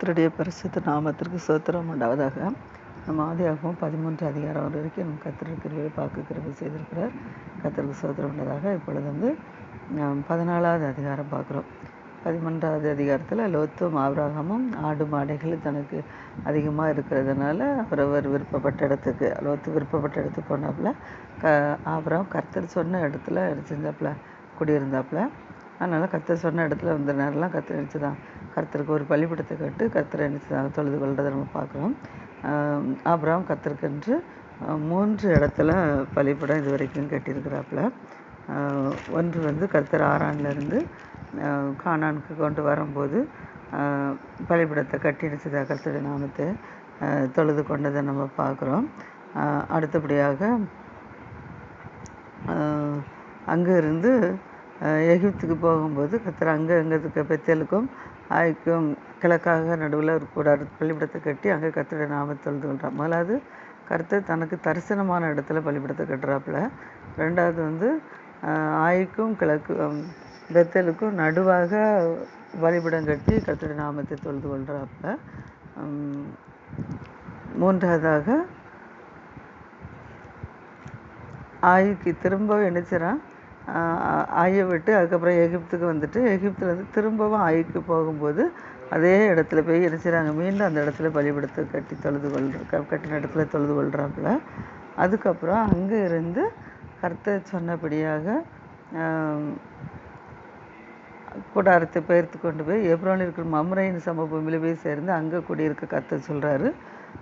கர்த்தருடைய பரிசுத்த நாமத்திற்கு சோத்திரம் உண்டாவதாக நம்ம ஆதியாகவும் பதிமூன்று அதிகாரம் வரைக்கும் நம்ம கர்த்தர் கிருபையை பார்க்க கிருபை செய்திருக்கிறார். கர்த்தருக்கு சோத்திரம் உண்டதாக இப்பொழுது வந்து பதினாலாவது அதிகாரம் பார்க்குறோம். பதிமூன்றாவது அதிகாரத்தில் லோத்தும் ஆபிரகமும் ஆடு மாடைகள் தனக்கு அதிகமாக இருக்கிறதுனால அவரவர் விருப்பப்பட்ட இடத்துக்கு லோத்து விருப்பப்பட்ட இடத்துக்கு போனாப்புல க ஆபிரகம் கர்த்தர் சொன்ன இடத்துல செஞ்சாப்புல குடியிருந்தாப்புல. அதனால் கர்த்தர் சொன்ன இடத்துல வந்த நேரம்லாம் கர்த்தர் தான் கர்த்தருக்கு ஒரு பள்ளிப்படத்தை கட்டு கர்த்தரை நினச்சிதான் தொழுது கொள்றதை நம்ம பார்க்குறோம். அப்புறம் கர்த்தருக்கென்று மூன்று இடத்துல பள்ளிப்படம் இது வரைக்கும் கட்டியிருக்கிறாப்புல. ஒன்று வந்து கர்த்தர் ஆறான்லேருந்து காணானுக்கு கொண்டு வரும்போது பள்ளிப்படத்தை பலிபீடத்தை கர்த்தருடைய நாமத்தை தொழுது கொண்டதை நம்ம பார்க்குறோம். அடுத்தபடியாக அங்கேருந்து அங்கே இருந்து எகிப்துக்கு போகும்போது கத்தர் அங்கே அங்கே பெத்தலுக்கும் ஆய்க்கும் கிழக்காக நடுவில் ஒரு கூடாரத்து பள்ளிப்படத்தை கட்டி அங்கே கர்த்தருடைய நாமத்தை தொழுது கொள்கிறான் முதலாவது கர்த்தர் தனக்கு தரிசனமான இடத்துல பள்ளிப்படத்தை கட்டுறாப்புல. ரெண்டாவது வந்து ஆய்க்கும் கிழக்கு பெத்தலுக்கும் நடுவாக பலிபீடம் கட்டி கர்த்தருடைய நாமத்தை தொழுது கொள்கிறாப்புல மூன்றாவதாக ஆயுக்கு திரும்ப நினைச்சிறான் செய்கிறான் விட்டு அதுக்கப்புறம் எகிப்துக்கு வந்துட்டு எகிப்துலேருந்து திரும்பவும் ஐக்கு போகும்போது அதே இடத்துல போய் என்ன செய்கிறாங்க மீண்டும் அந்த இடத்துல பலிபீடத்தை கட்டி தொழுது கொள்ற கட்டின இடத்துல தொழுது கொள்கிறாப்புல அதுக்கப்புறம் அங்கே இருந்து கர்த்தர் சொன்னபடியாக கூடாரத்தை பெயர்த்து கொண்டு போய் எப்ரோனில் இருக்கிற மம்ரையின் சமபூமியில் போய் சேர்ந்து அங்கே குடியிருக்க கர்த்தர் சொல்கிறாரு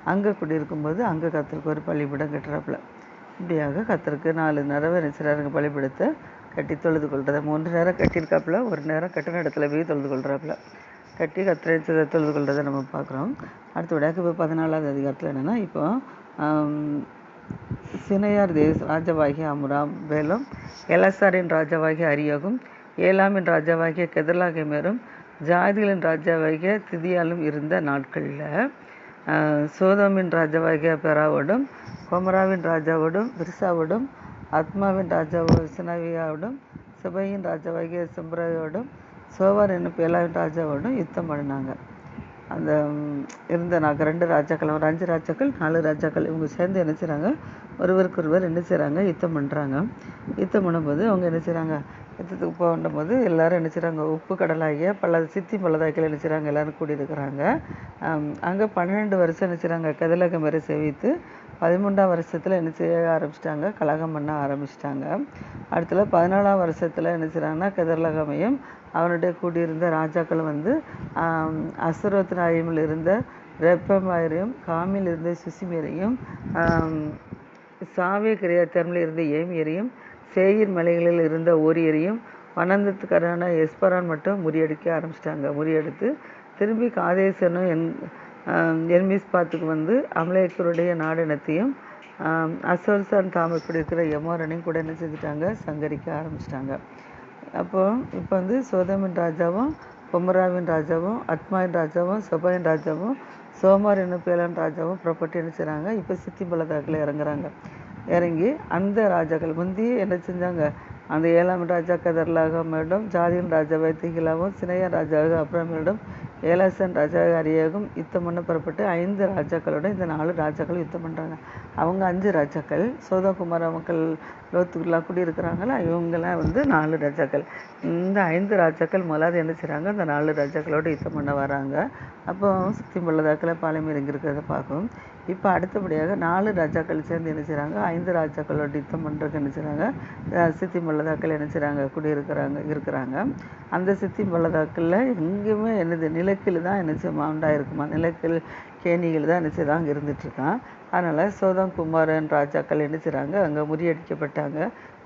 அங்கே குடியிருக்கும்போது அங்கே கர்த்தருக்கு ஒரு பள்ளிப்படம் கட்டுறாப்புல. இப்படியாக கர்த்தருக்கு நாலு நேரம் நினைச்சிறாருங்க பள்ளிப்படத்தை கட்டி தொழுது கொள்றதை. மூன்று நேரம் கட்டியிருக்காப்புல ஒரு நேரம் கட்டின இடத்துல போய் தொழுது கொள்றாப்புல. கட்டி கத்திரை தொழுது கொள்றதை நம்ம பார்க்குறோம். அடுத்தபடியாக இப்போ பதினாலாவது அதிகாரத்தில் என்னென்னா இப்போ சினையார் தேஸ் ராஜாவாகிய அமுராம் வேலும் எலசாரின் ராஜாவாகிய அரியோகும் ஏலாமின் ராஜாவாகிய கெதர்லாகமேரும் ஜாதிகளின் ராஜாவாகிய திதியாலும் இருந்த நாட்களில் சோதோமின் ராஜாவாகிய பெராவோடும் கொமராவின் ராஜாவோடும் பிரிசாவோடும் ஆத்மாவின் ராஜாவோ சினவியாவோடும் சுபையின் ராஜாவாகிய சிம்ராயோடும் சோவார் என்னும் பேலாவின் ராஜாவோடும் யுத்தம் பண்ணினாங்க அந்த இருந்த நாங்கள் ரெண்டு ராஜாக்கள் ஒரு அஞ்சு ராஜாக்கள் நாலு ராஜாக்கள் இவங்க சேர்ந்து என்ன செய்கிறாங்க ஒருவருக்கொருவர் என்ன செய்கிறாங்க யுத்தம் பண்ணுறாங்க யுத்தம் பண்ணும்போது அவங்க என்ன செய்கிறாங்க யுத்தத்துக்கு போகும்போது எல்லாரும் என்ன செய்கிறாங்க உப்பு கடலாகிய பல சித்தி பள்ளதாக்கில் என்ன செய்கிறாங்க எல்லாரும் கூடியிருக்கிறாங்க. அங்கே பன்னெண்டு வருஷம் என்ன செய்கிறாங்க கதிலகம் வரை சேவித்து பதிமூன்றாம் வருஷத்தில் என்ன செய்ய ஆரம்பிச்சிட்டாங்க? கலகம் பண்ண ஆரம்பிச்சிட்டாங்க. அடுத்தது பதினாலாம் வருஷத்தில் என்ன செய்கிறாங்கன்னா கதிரலகமையும் அவனுடைய கூடியிருந்த ராஜாக்கள் வந்து ஆம், நாயமில் இருந்த ரெப்பமாயரையும் காமில் இருந்த சுசிமேரையும் சாவிய கிரியாத்தரமில் இருந்த ஏமியரையும் சேயிர் மலைகளில் இருந்த ஓரியரையும் வனந்தத்துக்காரான எஸ்பரான் மட்டும் முறியடிக்க ஆரம்பிச்சிட்டாங்க. முறியடித்து திரும்பி காதேசனும் என் எல்மிஸ் பாத்துக்கு வந்து அமலேக்கருடைய நாடினத்தையும் அசோல்சான் தாமஸ் கூட இருக்கிற எமோரனையும் கூட என்ன செஞ்சுட்டாங்க? சங்கரிக்க ஆரம்பிச்சிட்டாங்க. அப்போ இப்போ வந்து சோதமின் ராஜாவும் பொம்மராவின் ராஜாவும் அத்மாயின் ராஜாவும் சொபாயின் ராஜாவும் சோமார் என்னும் பேலன் ராஜாவும் புறப்பட்டு என்ன செய்கிறாங்க இப்போ சித்தி பள்ளத்தாக்கில் இறங்குறாங்க. இறங்கி அந்த ராஜாக்கள் முந்தி என்ன செஞ்சாங்க? அந்த ஏழாம் ராஜா கதர்லாக மேடம் ஜாதியின் ராஜாவை திகிலாவும் சினைய ராஜாவாக அப்புறமேடும் ஏலாசன் ராஜா யுத்தம் பண்ண புறப்பட்டு ஐந்து ராஜாக்களோட இந்த நாலு ராஜாக்கள் யுத்தம் பண்ணுறாங்க அவங்க அஞ்சு ராஜாக்கள் சோதகுமார மக்கள் லோத்துக்குள்ளா குடி இருக்கிறாங்களா இவங்கெல்லாம் வந்து நாலு ராஜாக்கள். இந்த ஐந்து ராஜாக்கள் முதலாவது என்ன செய்கிறாங்க அந்த நாலு ராஜாக்களோட யுத்தம் பண்ண வராங்க. அப்போ சுத்தி பள்ளதாக்களை பாலம் இறங்கியிருக்கிறத பார்க்கும் இப்போ அடுத்தபடியாக நாலு ராஜாக்கள் சேர்ந்து என்ன செய்கிறாங்க ஐந்து ராஜாக்களோட யுத்தம் பண்ணுறதுக்கு என்ன செய்கிறாங்க சித்தி பள்ளதாக்கள் என்ன செய்கிறாங்க குடியிருக்கிறாங்க இருக்கிறாங்க. அந்த சித்தி பள்ளதாக்களில் எங்கேயுமே என்னது? நிலக்கில் தான் என்ன செய்ய இருக்குமா? நிலக்கில் கேணிகள் தான் என்ன செய்தான் அங்கே இருந்துட்டுருக்கான் அதனால் சோதம் குமாரன் ராஜாக்கள் என்ன செய்கிறாங்க அங்கே முறியடிக்கப்பட்டாங்க.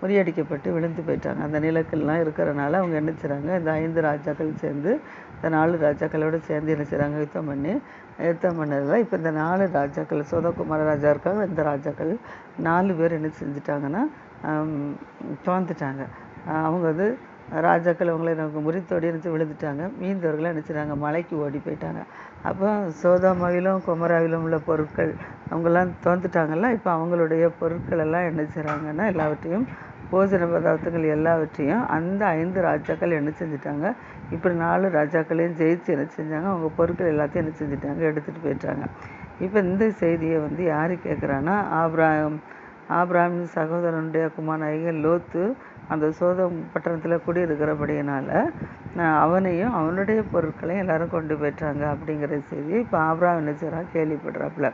முறியடிக்கப்பட்டு விழுந்து போயிட்டாங்க. அந்த நிலக்கல்லாம் இருக்கிறனால அவங்க என்ன செய்கிறாங்க இந்த ஐந்து ராஜாக்கள் சேர்ந்து இந்த நாலு ராஜாக்களோட சேர்ந்து என்ன செய்கிறாங்க யுத்தம் பண்ணி யுத்தம் பண்ணதில் இப்போ இந்த நாலு ராஜாக்கள் சோதகுமார ராஜா இருக்காங்க இந்த ராஜாக்கள் நாலு பேர் என்ன செஞ்சிட்டாங்கன்னா ஆம், தோந்துட்டாங்க அவங்க வந்து ராஜாக்கள் அவங்களை நமக்கு முறித்தோடி நினச்சி விழுந்துட்டாங்க. மீந்தவர்கள் என்ன மலைக்கு ஓடி போயிட்டாங்க. அப்போ சோதாமாவிலும் குமராவிலும் உள்ள பொருட்கள் அவங்கெல்லாம் தோந்துட்டாங்கல்ல இப்போ அவங்களுடைய பொருட்கள் எல்லாம் என்ன செய்கிறாங்கன்னா எல்லாவற்றையும் போஜன பதார்த்தங்கள் எல்லாவற்றையும் அந்த ஐந்து ராஜாக்கள் என்ன செஞ்சிட்டாங்க? இப்படி நாலு ராஜாக்களையும் ஜெயிச்சு என்ன செஞ்சாங்க? அவங்க பொருட்கள் எல்லாத்தையும் என்ன செஞ்சிட்டாங்க? எடுத்துகிட்டு போயிட்டாங்க. இப்போ இந்த செய்தியை வந்து யார் கேட்குறான்னா ஆப்ராம் ஆப்ராமின் சகோதரனுடைய குமாரனாகிய லோத்து அந்த சோதம் பட்டணத்தில் குடியிருக்கிறபடியினால அவனையும் அவனுடைய பொருட்களையும் எல்லாரும் கொண்டு போயிட்டாங்க அப்படிங்கிற செய்தியை இப்போ ஆப்ராம் என்ன செய்கிறான் கேள்விப்படுறாப்புல.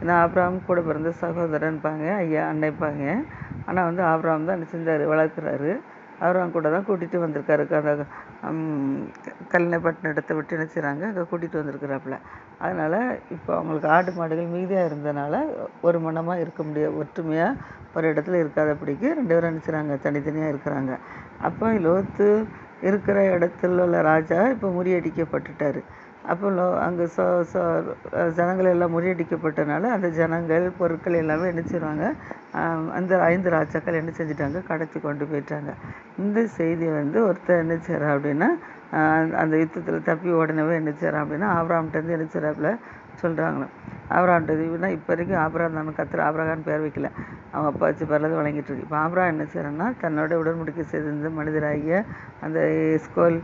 ஏன்னா ஆப்ராம் கூட பிறந்த சகோதரன்பாங்க ஐயா அன்னைப்பாங்க ஆனால் வந்து ஆப்ராம் தான் என்ன செஞ்சார் வளர்க்குறாரு. ஆப்ராம் கூட தான் கூட்டிகிட்டு வந்திருக்காரு. அந்த கல்லைப்பட்டின இடத்த விட்டு என்ன செய்கிறாங்க அங்கே கூட்டிகிட்டு வந்திருக்கிறாப்புல. அதனால் இப்போ அவங்களுக்கு ஆடு மாடுகள் மீதியாக இருந்தனால ஒரு மனமாக இருக்க முடியாது ஒற்றுமையாக ஒரு இடத்துல இருக்காதபடிக்கு ரெண்டு பேரும் என்ன செய்கிறாங்க தனித்தனியாக இருக்கிறாங்க. அப்போ லோத்து இருக்கிற இடத்துல உள்ள ராஜா இப்போ முறியடிக்கப்பட்டுட்டார். அப்போ அங்கே சோ சோ ஜனங்கள் எல்லாம் முறியடிக்கப்பட்டனால அந்த ஜனங்கள் பொருட்கள் எல்லாமே என்ன செய்வாங்க அந்த ஐந்து ராஜாக்கள் என்ன செஞ்சிட்டாங்க கடத்தி கொண்டு போயிட்டாங்க. இந்த செய்தி வந்து ஒருத்தர் என்ன செய்கிறார் அப்படின்னா அந்த யுத்தத்தில் தப்பி உடனே என்ன செய்கிறான் அப்படின்னா ஆபராம்கிட்டேருந்து என்ன செய்கிறாப்புல சொல்கிறாங்க ஆபராம்கிட்ட இவனா இப்போ வரைக்கும் ஆபராம் தான் கத்துற ஆபரகான்னு பேர் வைக்கல. அவங்க அப்பா வச்சு பரலது வழங்கிட்டு இருக்கு. இப்போ ஆபரா என்ன செய்கிறான்னா தன்னோட உடன்படிக்கை செய்திருந்த மனிதராகிய அந்த ஸ்கோல்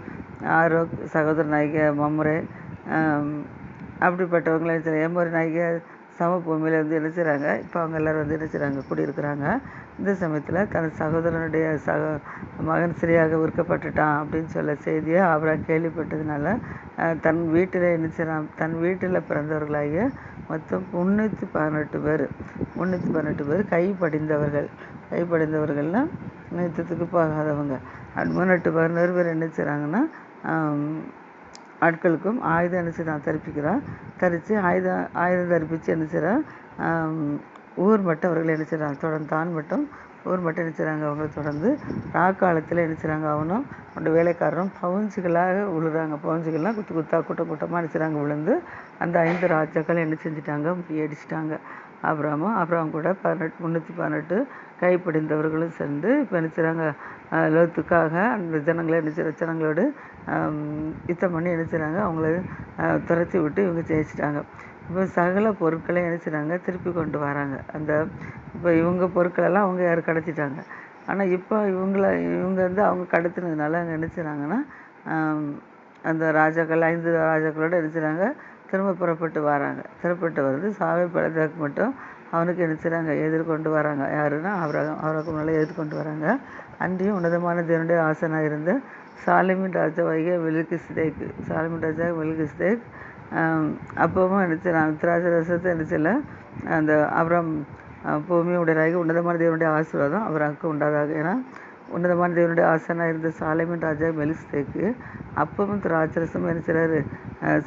ஆரோக் சகோதரனாகிய மம்முரை அப்படிப்பட்டவங்களை ஏமோரி சம சமபூமியில் வந்து என்ன செய்கிறாங்க இப்போ அவங்க எல்லோரும் வந்து என்ன செய்கிறாங்க கூடியிருக்கிறாங்க. இந்த சமயத்தில் தன் சகோதரனுடைய சக மகன் சரியாக விற்கப்பட்டுட்டான் அப்படின்னு சொல்ல செய்தியை அவராக கேள்விப்பட்டதுனால தன் வீட்டில் என்ன செய்கிறான் தன் வீட்டில் பிறந்தவர்களாகிய மொத்தம் முந்நூற்றி பதினெட்டு பேர். முந்நூற்றி பதினெட்டு பேர் கை படிந்தவர்கள் கை படிந்தவர்கள்னால் யுத்தத்துக்கு போகாதவங்க. முன்னெட்டு பதினோரு பேர் என்ன செய்கிறாங்கன்னா ஆட்களுக்கும் ஆயுதம் என்ன செய்கிறான் தரிப்பிக்கிறான். தரித்து ஆயுதம் ஆயுதம் தரிப்பித்து என்ன செய்கிறான் ஊர் மட்டும் அவர்கள் என்ன செய்கிறான் தொடர்ந்து தான் மட்டும் ஊர் மட்டும் என்ன செய்கிறாங்க அவங்கள தொடர்ந்து ராக்காலத்தில் என்ன செய்கிறாங்க அவனும் அவனோட வேலைக்காரரும் பவுஞ்சுகளாக விழுறாங்க பவுஞ்சுகள்லாம் குத்து குத்தா கூட்டம் கூட்டமாக என்ன செய்கிறாங்க விழுந்து அந்த ஐந்து ராஜாக்கள் என்ன செஞ்சிட்டாங்க? முறியடிச்சிட்டாங்க அப்புறமா அப்புறம் கூட பதினெட்டு முந்நூற்றி பதினெட்டு கைப்பிடிந்தவர்களும் சேர்ந்து இப்போ என்ன செய்கிறாங்க லோத்துக்காக அந்த ஜனங்களை என்ன செய்கிற ஜனங்களோடு யுத்தம் பண்ணி என்ன செய்கிறாங்க அவங்கள துரத்தி விட்டு இவங்க ஜெயிச்சிட்டாங்க. இப்போ சகல பொருட்களையும் என்ன செய்கிறாங்க திருப்பி கொண்டு வராங்க. அந்த இப்போ இவங்க பொருட்களெல்லாம் அவங்க யார் கடத்திட்டாங்க? ஆனால் இப்போ இவங்கள இவங்க வந்து அவங்க கடத்தினதுனால அங்கே என்ன செய்கிறாங்கன்னா அந்த ராஜாக்கள் ஐந்து ராஜாக்களோடு என்ன செய்கிறாங்க திரும்ப புறப்பட்டு வராங்க. புறப்பட்டு வருது சாவை பழதாக்கு மட்டும் அவனுக்கு என்ன செய்கிறாங்க எதிர்கொண்டு வராங்க. யாருன்னா அவரகம் அவருக்கு முன்னால் எதிர்கொண்டு வராங்க. அன்றையும் உன்னதமான தேவனுடைய ஆசனாக இருந்து சாலிமின் ராஜாவாகிய வெல்கிஸ்தேக் சாலிமின் ராஜா வெல்கிஸ்தேக் அப்பவும் என்ன செய்யலாம் திராட்சை ரசத்தை என்ன செய்யல அந்த அப்புறம் பூமியுடையராகி உன்னதமான தேவனுடைய ஆசீர்வாதம் அவருக்கு உண்டாதாக. ஏன்னா உன்னதமான தேவனுடைய ஆசனாக இருந்த சாலைமன் ராஜா மெலிஸ்தேக்கு அப்பவும் திராட்சரசம் என்ன செய்கிறாரு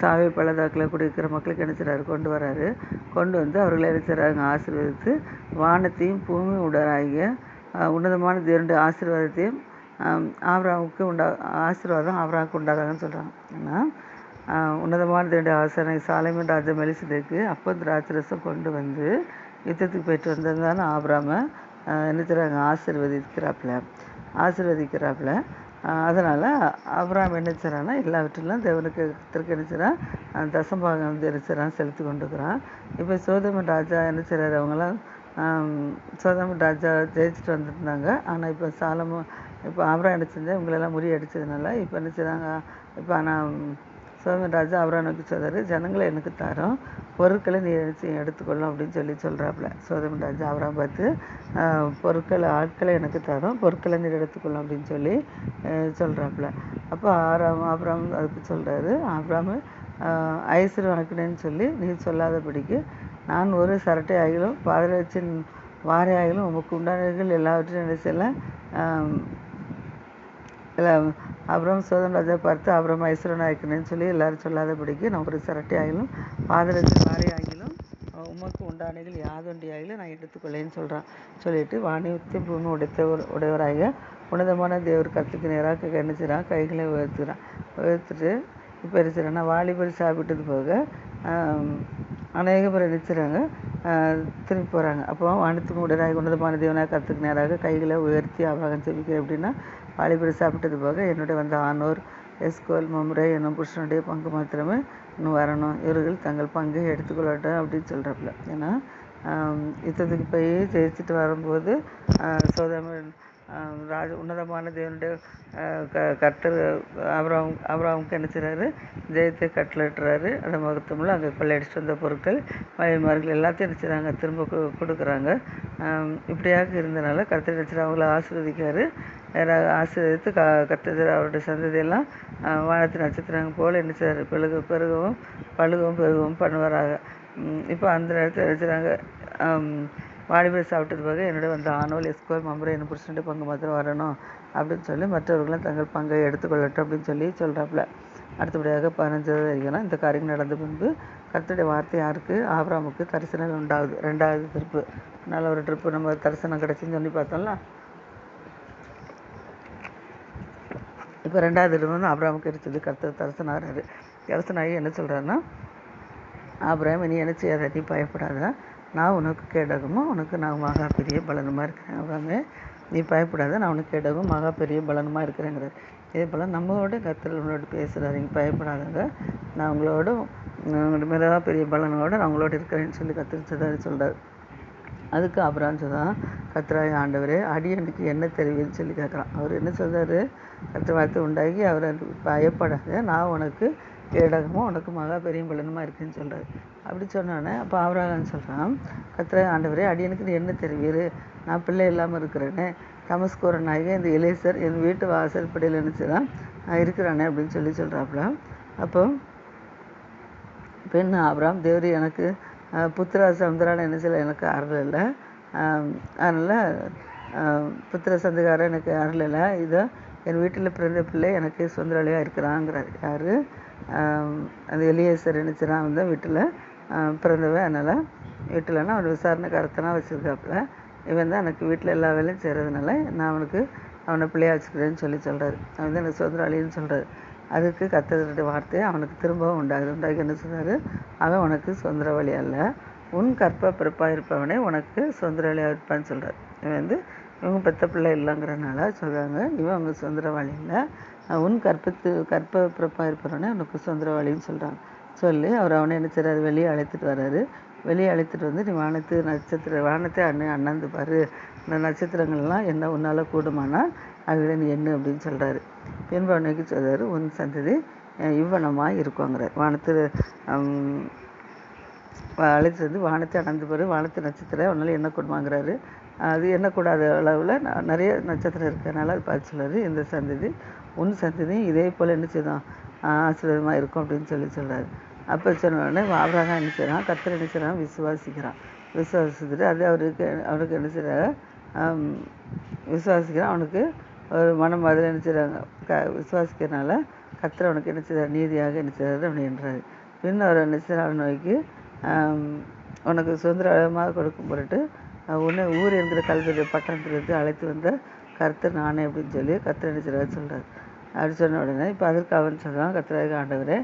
சாவை பள்ளதாக்கில் குடிக்கிற மக்களுக்கு என்ன செய்கிறாரு கொண்டு வராரு. கொண்டு வந்து அவர்களை என்ன செய்கிறாங்க ஆசீர்வதித்து வானத்தையும் பூமி உடராகிய உன்னதமான தேவனுடைய ஆசீர்வாதத்தையும் ஆவராவுக்கு உண்டா ஆசீர்வாதம் ஆவராவுக்கு உண்டாதாங்கன்னு சொல்கிறாங்க ஏன்னா உன்னதமான தேவனுடைய ஆசனை சாலைமன் ராஜா மெலிசதேக்கு அப்போ திராட்சரசம் கொண்டு வந்து யுத்தத்துக்கு போயிட்டு வந்திருந்தாலும் ஆபராம என்ன செய்கிறாங்க ஆசீர்வதிக்கிறாப்புல. ஆசீர்வதிக்கிறாப்புல. அதனால் அப்ராம் என்ன செய்கிறான்னா எல்லாவற்றிலும் தேவனுக்கு கத்திரிக்க என்ன செய்கிறான் தசம்பாகம் வந்து என்ன செய்கிறான் செலுத்தி கொண்டுக்கிறான் இப்போ சோதமன் ராஜா என்ன செய்கிறாரு அவங்களாம் சோதமன் ராஜா ஜெயிச்சுட்டு வந்துருந்தாங்க. ஆனால் இப்போ சாலமும் இப்போ ஆபரா என்ன செஞ்சால் இவங்களெல்லாம் முறியடிச்சதுனால இப்போ என்ன செய்கிறாங்க இப்போ ஆனால் சோதமன் ராஜா அவரா நோக்கி சொல்கிறாரு ஜனங்களை எனக்கு தரோம். பொருட்களை நீ எடுத்து எடுத்துக்கொள்ளும் அப்படின்னு சொல்லி சொல்கிறாப்புல சோதமன் ராஜா அவரா பார்த்து பொருட்களை ஆட்களை எனக்கு தரோம். பொருட்களை நீ எடுத்துக்கொள்ளும் அப்படின்னு சொல்லி சொல்கிறாப்புல அப்போ ஆறாம் ஆபிராம் அதுக்கு சொல்கிறாரு அப்புறம் ஐசர் வணக்கினேன்னு சொல்லி நீ சொல்லாதபடிக்கு நான் ஒரு சரட்டை ஆகிலும் பாதரட்சின் வாரை ஆகிலும் உமக்கு உண்டானவர்கள் எல்லாவற்றையும் என்ன செய்யலாம் அப்புறம் சோதன் பார்த்து அப்புறம் ஐஸ்வரன் ஆயிக்கணும்னு சொல்லி எல்லாரும் சொல்லாதபடிக்கு நான் ஒரு சிரட்டை ஆகிலும் பாதரட்சின் வாரை ஆகிலும் உமக்கு உண்டானதில் யாதொண்டி ஆகிலும் நான் எடுத்துக்கொள்ளேன்னு சொல்கிறான் சொல்லிட்டு வாணியத்தை பூமி உடைத்த உடையவராக உன்னதமான தேவர் கத்துக்கு நேராக என்ன செய்கிறான் கைகளை உயர்த்துகிறான் உயர்த்துட்டு இப்போ என்ன வாலிபர் சாப்பிட்டது போக அநேக பேர் என்ன திரும்பி போகிறாங்க அப்போ வானத்துக்கு உடனாக உன்னதமான தேவனாக கற்றுக்கு நேராக கைகளை உயர்த்தி அவராகம் செபிக்கிறேன் அப்படின்னா வாலிபர் சாப்பிட்டது போக என்னுடைய வந்த ஆனோர் எஸ்கோல் மம்ரை என்னும் புருஷனுடைய பங்கு மாத்திரமே இன்னும் வரணும். இவர்கள் தங்கள் பங்கை எடுத்துக்கொள்ளட்டும் அப்படின்னு சொல்கிறாப்புல ஏன்னா யுத்தத்துக்கு போய் ஜெயிச்சுட்டு வரும்போது சோதமன் ராஜ உன்னதமான தேவனுடைய க கர்த்தர் அப்புறம் அப்புறமுக்கு அவங்க செய்கிறாரு ஜெயத்தை கட்டளிட்டுறாரு அந்த மகத்தமில் அங்கே கொள்ளையடிச்சிட்டு வந்த பொருட்கள் மயன்மார்கள் எல்லாத்தையும் என்ன திரும்ப கொடுக்குறாங்க. இப்படியாக இருந்தனால கர்த்தர் என்ன அவங்கள ஆசிர்வதிக்காரு ஆசீர்வதித்து க கர்த்தர் அவருடைய சந்ததியெல்லாம் வானத்து நட்சத்திரங்கள் போல் என்ன செய்றாரு பெருக பெருகவும் பழுகவும் பெருகவும் பண்ணுவாராக. இப்போ அந்த நேரத்தில் என்ன வாலிபர் சாப்பிட்டது பிறகு என்னோட வந்து ஆனோல் எஸ்கோர் மம்பரை என்ன புருஷனுடைய பங்கு மாத்திரம் வரணும் அப்படின்னு சொல்லி மற்றவர்களும் தங்கள் பங்கை எடுத்துக்கொள்ளட்டும் அப்படின்னு சொல்லி சொல்கிறாப்புல அடுத்தபடியாக பதினஞ்சாவது வரைக்கும் இந்த காரியம் நடந்த பின்பு கர்த்தருடைய வார்த்தை யாருக்கு? ஆபிராமுக்கு தரிசனம் உண்டாகுது. ரெண்டாவது ட்ரிப்பு நல்ல ஒரு ட்ரிப்பு நம்ம தரிசனம் கிடச்சின்னு சொல்லி பார்த்தோம்ல. இப்போ ரெண்டாவது ட்ரிப்பு அப்ராமுக்கு இருக்குது. கிடைச்சது தரசனாகிறாரு தரசனாகி என்ன சொல்கிறாருன்னா அப்ராம் நீ என்ன செய்யாத? நீ பயப்படாத. நான் உனக்கு கேடகமும் உனக்கு நான் மகா பெரிய பலனுமாக இருக்கிறேன். அப்ராமே நீ பயப்படாத. நான் உனக்கு கேடகம் மகா பெரிய பலனுமாக இருக்கிறேங்கிறார் இதே போல் நம்மளோட கத்தர் உங்களோட பேசுகிறாரு நீங்க பயப்படாதங்க. நான் உங்களோட உங்களோட மிக பெரிய பலனோட நான் உங்களோட இருக்கிறேன்னு சொல்லி கத்திரிச்சதாக சொல்கிறார் அதுக்கு அப்ராம் சொல்கிறான் கத்ராய ஆண்டவர் அடியனுக்கு என்ன தெரியுதுன்னு சொல்லி கேட்குறான். அவர் என்ன சொல்கிறாரு கத்திர வார்த்தை உண்டாகி அவர் பயப்படாத நான் உனக்கு கேடகமும் உனக்கு மகா பெரிய பலனுமா இருக்குன்னு சொல்கிறாரு அப்படி சொன்னோடனே அப்போ அவராகன்னு சொல்கிறான் கத்திர ஆண்டவரே அடியனுக்கு நீ என்ன தெரிவீர்? நான் பிள்ளை இல்லாமல் இருக்கிறேனே. தமஸ்கோரன் ஆகி இந்த இளைசர் என் வீட்டு வாசற்படியில் நினச்சிதான் நான் இருக்கிறானே அப்படின்னு சொல்லி சொல்கிறாப்புல அப்போ பெண் ஆபராம் தேவரி எனக்கு அஹ், புத்திர சமுதிரான என்ன சொல்ல எனக்கு அருள் இல்லை. அதனால் புத்திர சந்துகாரம் எனக்கு அருள் இல்லை. இதை என் வீட்டில் பிறந்த பிள்ளை எனக்கு சுந்தரலியாக இருக்கிறாங்கிறார். யார்? அந்த எலியேசர் நினச்சிறான் வந்து வீட்டில் பிறந்தவன் அதனால் வீட்டில்னா அவன் விசாரணைக்காரத்தனாக வச்சுருக்காப்புல. இவன் தான் எனக்கு வீட்டில் எல்லா வேலையும் செய்கிறதுனால நான் அவனுக்கு அவனை பிள்ளையாக வச்சுக்கிறேன்னு சொல்லி சொல்கிறாரு அவன் வந்து எனக்கு சுதந்திராளின்னு சொல்கிறாரு அதுக்கு கத்தருடைய வார்த்தை அவனுக்கு திரும்பவும் உண்டாகுது. உண்டாகி என்ன சொல்றாரு? அவன் உனக்கு சுதந்திரவாளி அல்ல. உன் கற்ப பிறப்பாக இருப்பவனே உனக்கு சுதந்திரவாளியாக இருப்பான்னு சொல்கிறார் இவன் வந்து இவங்க பெத்த பிள்ளை இல்லைங்கிறனால சொல்கிறாங்க இவன் அவங்க சுதந்திரவாளி இல்லை உன் கற்பத்து கற்ப பிறப்பாக இருப்பவனே உனக்கு சுதந்திரவாளின்னு சொல்கிறாங்க சொல்லி அவர் அவனை என்ன செய்கிறாரு வெளியே அழைத்துட்டு வர்றாரு. வெளியே அழைத்துட்டு வந்து நீ வானத்து நட்சத்திர வானத்தை அண்ணன் அண்ணாந்து பாரு. இந்த நட்சத்திரங்கள்லாம் என்ன உன்னால் கூடுமானால் அவைகளை நீ எண்ணு அப்படின்னு சொல்கிறாரு பின்பு அவனுக்கு சொல்றாரு உன் சந்ததி இவ்வனமாக இருக்குங்கிறார் வானத்து அழைச்சிட்டு அழைத்து வந்து வானத்தை அணந்து பாரு. வானத்து நட்சத்திரம் என்ன கூடுமாங்கிறாரு. அது எண்ணக்கூடாத அளவில் நிறைய நட்சத்திரம் இருக்கிறதுனால அது பார்த்து சொல்றாரு இந்த சந்ததி உன் சந்ததியும் இதே போல் என்ன செய்தான் ஆசீர்வாதமாக இருக்கும் அப்படின்னு சொல்லி சொல்கிறாரு அப்போ சொன்ன உடனே ஆபிரகாம் என்ன செய்கிறான் கத்தர் என்ன செய்கிறான் விசுவாசிக்கிறான். விசுவாசிச்சுட்டு அது அவருக்கு அவனுக்கு என்ன செய்கிறாங்க விசுவாசிக்கிறான். அவனுக்கு ஒரு மனம் அதில் என்ன செய்கிறாங்க க விசுவாசிக்கிறனால கத்தர் அவனுக்கு என்ன செய்கிறார் நீதியாக என்ன செய்கிறாரு அவனை என்றார் பின் அவர் என்ன செய்கிறார் அவன் நோய்க்கு உனக்கு சுதந்திரமாக கொடுக்கும் பொருட்டு ஒன்று உன்னை ஊர் என்கிற கல்வி பட்டணத்திலிருந்து அழைத்து வந்த கர்த்தர் நானே அப்படின்னு சொல்லி கர்த்தர் என்ன சொல்கிறார் அப்படி சொன்ன உடனே இப்போ அதற்கு அவன் சொல்கிறான் கர்த்தராக ஆண்டவரே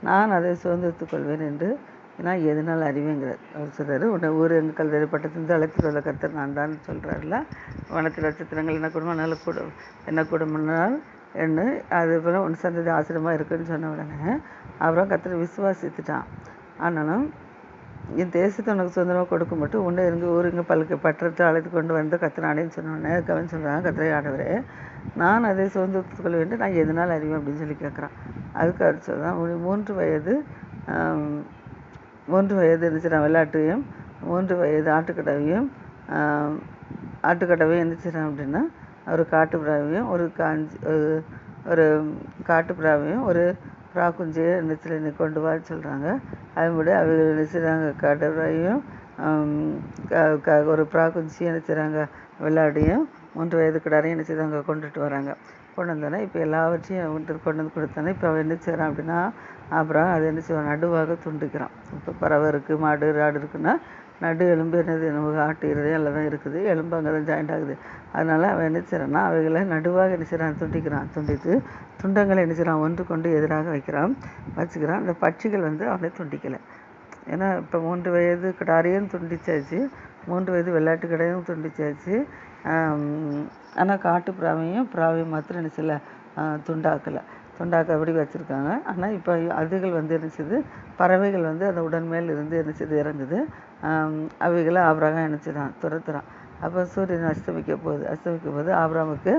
நான் அதை சுதந்திரத்துக் கொள்வேன் என்று நான் எதனால் அறிவேங்கிறார். அவர் சொல்கிறார் உன்னை ஊர் எங்கள் கல்வெட்டு பட்டத்திலிருந்து அழைத்து வந்த கர்த்தர் நான் தான் சொல்கிறாருல வனத்து நட்சத்திரங்கள் என்ன குடும்பம் நல்ல கூட என்ன குடும்பம்னால் என்ன அது ஒன்று உன் சந்ததி ஆசிரமாக இருக்குன்னு சொன்ன உடனே அப்புறம் கர்த்தர் விசுவாசித்துட்டான். ஆனாலும் என் தேசத்தை உனக்கு சுதந்திரமாக கொடுக்க மட்டும் உன்னை எங்கள் ஊருங்க பல்லுக்கு பற்றத்தை அழைத்து கொண்டு வந்து கத்தினானேன்னு சொன்னோன்னே கவன் சொல்கிறான் கத்திரை ஆடவரே நான் அதை சுதந்திரத்துக் கொள்ள வேண்டும் நான் எதனால் அறிவேன் அப்படின்னு சொல்லி கேட்குறான். அதுக்கு அவர் சொல்கிறான் மூன்று வயது மூன்று வயது இருந்துச்சுனா விளையாட்டையும் மூன்று வயது ஆட்டுக்கடவையும் ஆட்டுக்கடவையும் இருந்துச்சுனா அப்படின்னா ஒரு காட்டு பிராவையும் ஒரு காஞ்சி ஒரு- ஒரு காட்டு பிராவையும் ஒரு புறா குஞ்சியை நிச்சல நீ கொண்டு வா சொல்கிறாங்க அதன்படி அவைகள் என்ன செய்கிறாங்க கடவுளையும் க- க- ஒரு ப்ராக்குஞ்சியும் என்ன செய்கிறாங்க வெள்ளாடையும் மூன்று வயது கிடாரையும் என்ன செய்றாங்க? கொண்டுட்டு வராங்க. கொண்டு வந்தோடனே இப்போ எல்லாவற்றையும் அவன்கிட்ட கொண்டு வந்து கொடுத்தானே இப்போ அவன் என்ன செய்கிறான் அப்படின்னா அப்புறம் அதை என்ன செய்வான்? நடுவாக துண்டிக்கிறான். இப்போ பறவை இருக்குது மாடு ஆடு இருக்குன்னா நடு எலும்பு என்னது நமக்கு ஆட்டு இருதயம் தான் இருக்குது. எலும்பு அங்கே தான் ஜாயிண்ட் ஆகுது. அதனால் அவன் என்ன செய்கிறான்னா அவைகளை நடுவாக என்ன செய்கிறான் துண்டிக்கிறான். துண்டித்து துண்டங்களை என்ன செய்கிறான் ஒன்று கொண்டு எதிராக வைக்கிறான் வச்சுக்கிறான். அந்த பட்சிகள் வந்து அவனை துண்டிக்கலை. ஏன்னா இப்போ மூன்று வயது கிடாரியும் துண்டிச்சாச்சு. மூன்று வயது விளையாட்டு கடையும் துண்டிச்சாச்சு. ஆனால் காட்டு பிராவையும் பிராவையும் மாத்திரம் என்ன துண்டாக்கலை. துண்டாக்கலை துண்டாக்கபடி வச்சுருக்காங்க. ஆனால் இப்போ அதுகள் வந்து என்ன செய்யுது பறவைகள் வந்து அந்த உடன் மேல் இருந்து என்ன செய்யுது இறங்குது. அவைகளை ஆபரகம் என்ன துரத்துறான். அப்போ சூரியன் அஸ்தமிக்க போகுது அஸ்தமிக்க போது ஆபிரகாமுக்கு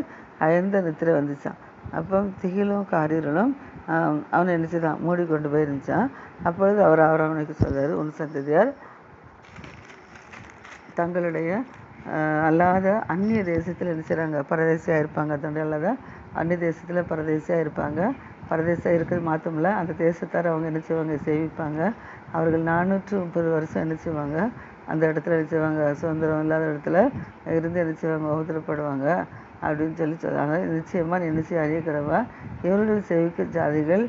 அயர்ந்த நித்திரை வந்துச்சான் அப்போ திகிலும் காரியர்களும் அவனை நினச்சிதான் மூடி கொண்டு போயிருந்துச்சான் அப்பொழுது அவர் ஆபிரகாமுக்கு சொல்றாரு உன் சந்ததியார் தங்களுடைய அல்லாத அந்நிய தேசத்தில் என்ன பரதேசியாக இருப்பாங்க தன்னுடைய அல்லாத அந்நிய தேசத்தில் பரதேசியாக இருப்பாங்க. பரதேசியாக இருக்கிறது மாத்தமில்ல அந்த தேசத்தார் அவங்க என்ன செய்வாங்க? சேவிப்பாங்க. அவர்கள் நானூற்று முப்பது வருஷம் என்ன செய்வாங்க? அந்த இடத்துல என்ன செய்வாங்க? சுதந்திரம் இல்லாத இடத்துல இருந்து என்ன செய்வாங்க? உபத்திரப்படுவாங்க அப்படின்னு சொல்லி சொல்றாங்க நிச்சயமாக நீ அறியக்கிறவா இவர்கள் சேவிக்கும் ஜாதிகள்.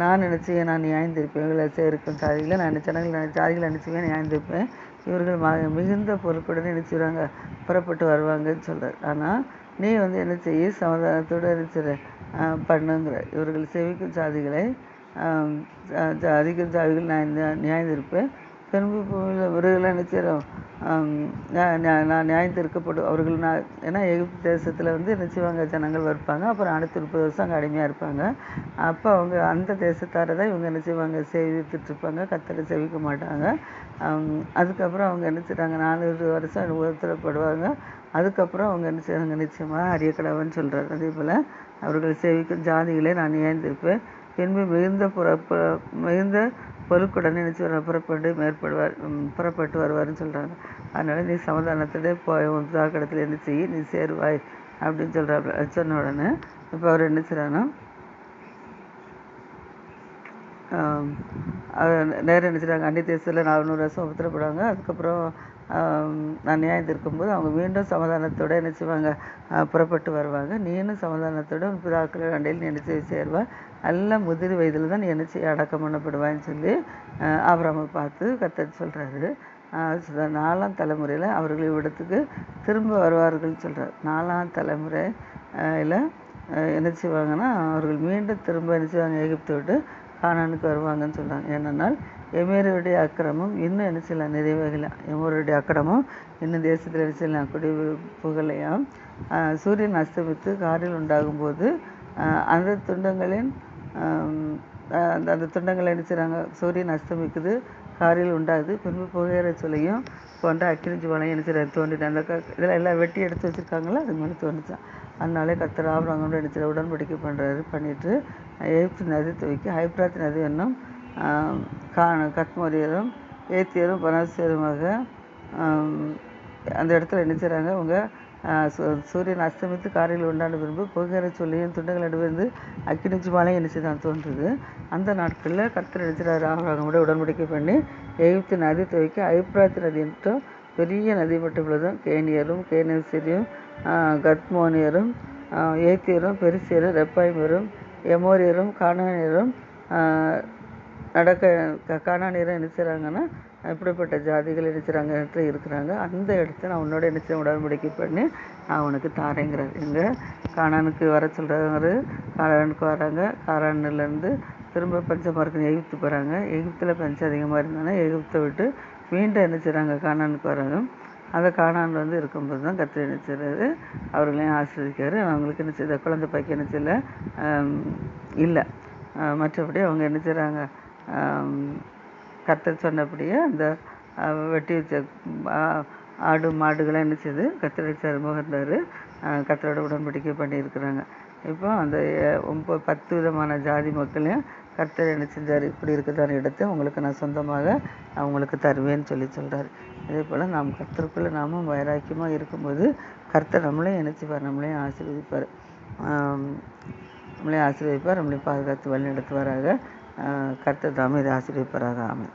நான் நினச்சேன் நான் நியாயந்திருப்பேன் இவர்களை சேருக்கும் ஜாதிகளை நான் ஜனங்கள் நான் ஜாதிகளை நினச்சுவேன் நியாயந்திருப்பேன் இவர்கள் மிகுந்த பொறுப்புடன் நினச்சிடுவாங்க புறப்பட்டு வருவாங்கன்னு சொல்கிறார் ஆனால் நீ வந்து என்ன செய்ய சமாதானத்தோடு என்ன பண்ணுங்கிற. இவர்கள் சேவிக்கும் ஜாதிகளை சாதிக்கும் சாதிகள் ஜாதிகள் நான் நியாயம் நியாயந்திருப்பேன். பெண்பு பூமியில் இவர்கள் என்ன செய்கிறோம் நான் நியாயம் தீர்க்கப்படும் அவர்கள் நான் ஏன்னா எகிப்து தேசத்தில் வந்து என்ன செய்வாங்க ஜனங்கள் வருப்பாங்க அப்புறம் அடுத்த முப்பது வருஷம் அங்கே அடிமையாக இருப்பாங்க. அப்போ அவங்க அந்த தேசத்தாரை தான் இவங்க என்ன செய்வாங்க சேவித்துட்ருப்பாங்க கத்தரை சேவிக்க மாட்டாங்க. அதுக்கப்புறம் அவங்க என்ன செய்கிறாங்க நானூறு வருஷம் உயர்த்தப்படுவாங்க அதுக்கப்புறம் அவங்க என்ன செய்கிறாங்க நிச்சயமாக அறியக்கடவன்னு சொல்கிறார் அதே போல் அவர்கள் சேவிக்கும் ஜாதிகளை நான் நியாயந்திருப்பேன். பின்பு மிகுந்த புறப்ப மிகுந்த பொருட்குடன் நினைச்சு புறப்பட்டு மேற்படுவார் புறப்பட்டு வருவார்னு சொல்கிறாங்க அதனால நீ சமாதானத்தோட போய் உன் தாக்கடத்தில் என்ன செய்ய நீ சேருவாய் அப்படின்னு சொல்கிறாப்புல சொன்ன உடனே இப்போ அவர் என்ன செய்கிறாங்கன்னா அவர் நேரம் என்ன செய்கிறாங்க அந்நிய தேசத்தில் நானூறு வருஷம் உத்தரப்படுவாங்க அதுக்கப்புறம் நான் நியாயம் இருக்கும்போது அவங்க மீண்டும் சமாதானத்தோட என்ன செய்வாங்க? புறப்பட்டு வருவாங்க. நீனும் சமாதானத்தோட உன் பிதாக்கள் அண்டையில் நீ என்ன செய்ய நல்ல முதிர் வயதில் தான் நீ என்ன செய்ய அடக்கம் பண்ணப்படுவான்னு சொல்லி ஆபிரமை பார்த்து கத்தர் சொல்கிறாரு நாலாம் தலைமுறையில் அவர்கள் இடத்துக்கு திரும்ப வருவார்கள்னு சொல்கிறார் நாலாம் தலைமுறையில் என்ன செய்வாங்கன்னா அவர்கள் மீண்டும் திரும்ப என்ன செய்வாங்க? எகிப்தை விட்டு கானானுக்கு வருவாங்கன்னு சொல்கிறாங்க ஏனென்றால் எமீருடைய அக்கிரமம் இன்னும் என்ன செய்யலாம்? நிறைவேறலாம் எமோருடைய அக்கிரமம் இன்னும் தேசத்தில் என்ன செய்யலாம்? குடி புகழையாம் சூரியன் அஸ்தமித்து காரில் உண்டாகும்போது அந்த துண்டங்களின் அந்த அந்த துண்டங்களை என்ன செய்கிறாங்க சூரியன் அஸ்தமிக்குது காரில் உண்டாகுது. பின்பு புகையிற சொல்லையும் போன்ற அக்கினி ஜுவாலையும் என்ன செய்கிறாங்க தோண்டிட்டு அந்த க- இதெல்லாம் எல்லாம் வெட்டி எடுத்து வச்சுருக்காங்களோ? அதுக்கு மாதிரி தோணுச்சான் அதனாலே கத்தர் ஆபரங்கோட என்ன செய்யற உடன்படிக்கை பண்ணுறாரு பண்ணிட்டு எகிப்து நதி துவக்கி ஹைப்ராத் நதி என்னும் கத்மோரியரும் ஏத்தியரும் பனாசியருமாக அந்த இடத்துல என்ன செய்கிறாங்க அவங்க சூரியன் அஸ்தமித்து காரில் உண்டான பின்பு புகையிற சொல்லியும் துண்டுகள் நடுவிருந்து அக்கினி ஜுவாலையும் என்ன செய்தான்? தோன்றுது. அந்த நாட்களில் கத்தர் நினைச்சார் ஆபரகமோட உடன்படிக்கை பண்ணி எகிப்து நதி துவைக்க ஐப்ராத் நதி என்றும் பெரிய நதி மட்டும் உள்ளதும் கேனியரும் கேனேசியரும் கத்மோனியரும் ஏத்தியரும் பெருசியரும் ரெப்பாய்மரும் எமோரியரும் கானானியரும் நடக்க க- கானானியரும் என்ன செய்கிறாங்கன்னா இப்படிப்பட்ட ஜாதிகள் என்ன செய்கிறாங்க இடத்துல இருக்கிறாங்க அந்த இடத்த நான் உன்னோட என்ன செய்ய உடன்படிக்கை பண்ணி நான் உனக்கு தாரேங்கிறார் எங்கே? கானானுக்கு வர சொல்கிறாரு காரானுக்கு வராங்க. காரானிலேருந்து திரும்ப பஞ்சமார்க்கு எகிப்து போகிறாங்க எகிப்தில் பஞ்சம் அதிகமாக இருந்தாங்கன்னா எகிப்தை விட்டு மீண்டும் என்ன செய்கிறாங்க கானானுக்கு வராங்க. அந்த காணான் வந்து இருக்கும்போது தான் கத்திரி என்ன செய்கிறாரு அவர்களையும் ஆசிரியக்காரு அவங்களுக்கு என்ன செய்த குழந்தை பாய்க்கு என்ன செய்யல இல்லை. மற்றபடி அவங்க என்ன செய்கிறாங்க கத்தர் சொன்னபடியே அந்த வெட்டி வச்ச ஆடு மாடுகளை என்ன செய்து கத்தர் வச்சார் கத்தரோட உடன்படிக்கை பண்ணியிருக்கிறாங்க. இப்போ அந்த ஒம்பது பத்து விதமான ஜாதி மக்களையும் கர்த்தர் என்ன செஞ்சார் இப்படி இருக்கிறதான இடத்த உங்களுக்கு நான் சொந்தமாக நான் உங்களுக்கு தருவேன்னு சொல்லி சொல்கிறார் அதே போல் நாம் கர்த்தருக்குள்ளே நாமும் வைராக்கியமாக இருக்கும்போது கர்த்தர் நம்மளையும் நினச்சிப்பார் நம்மளையும் ஆசீர்வதிப்பார். நம்மளையும் ஆசீர்வதிப்பார் நம்மளையும் பாதுகாத்து வழி நடத்துவாராக கர்த்தர் தாமே இதை ஆசீர்வதிப்பாராக. ஆமென்.